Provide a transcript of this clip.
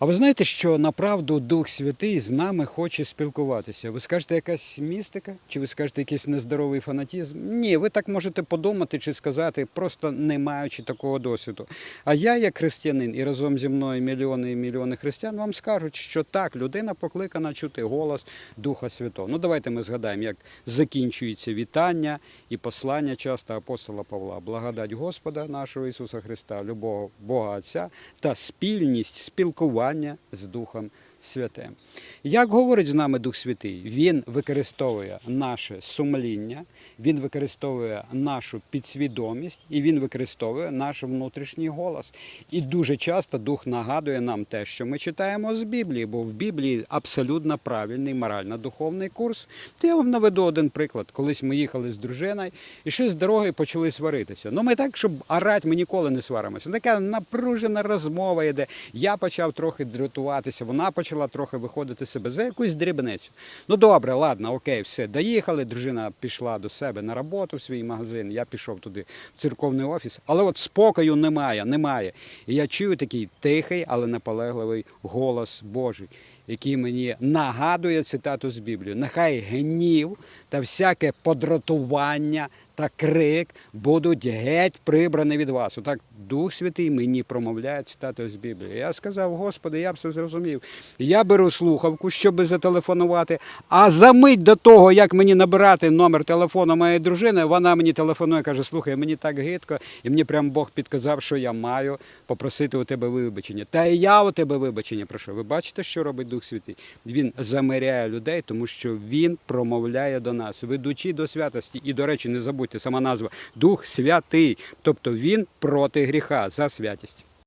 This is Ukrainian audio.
А ви знаєте, що направду Дух Святий з нами хоче спілкуватися? Ви скажете якась містика? Чи ви скажете якийсь нездоровий фанатізм? Ні, ви так можете подумати чи сказати, просто не маючи такого досвіду. А я, як християнин, і разом зі мною мільйони і мільйони християн, вам скажуть, що так, людина покликана чути голос Духа Святого. Ну давайте ми згадаємо, як закінчується вітання і послання часто апостола Павла. Благодать Господа нашого Ісуса Христа, любого Бога Отця та спільність спілкування з Духом Святим. Як говорить з нами Дух Святий, Він використовує наше сумління, Він використовує нашу підсвідомість і Він використовує наш внутрішній голос. І дуже часто Дух нагадує нам те, що ми читаємо з Біблії, бо в Біблії абсолютно правильний морально-духовний курс. То я вам наведу один приклад. Колись ми їхали з дружиною і щось з дороги почали сваритися. Ну ми так, щоб орати, ми ніколи не сваримося. Така напружена розмова йде. Я почав трохи дратуватися, вона почала трохи виходити себе за якусь дрібницю. Ну добре, ладно, окей, все. Доїхали. Дружина пішла до себе на роботу в свій магазин. Я пішов туди в церковний офіс. Але от спокою немає, немає. І я чую такий тихий, але наполегливий голос Божий, який мені нагадує цитату з Біблії. Нехай гнів та всяке подратування та крик будуть геть прибрані від вас. Отак Дух Святий мені промовляє цитату з Біблії. Я сказав, Господи, я все зрозумів. Я беру слухавку, щоб зателефонувати. А за мить до того, як мені набирати номер телефону моєї дружини, вона мені телефонує, каже: слухай, мені так гидко, і мені прям Бог підказав, що я маю попросити у тебе вибачення. Та і я у тебе вибачення прошу. Ви бачите, що робить Дух Святий? Він замиряє людей, тому що він промовляє до нас, ведучи до святості. І, до речі, не забудьте сама назва Дух Святий, тобто він проти гріха за святість.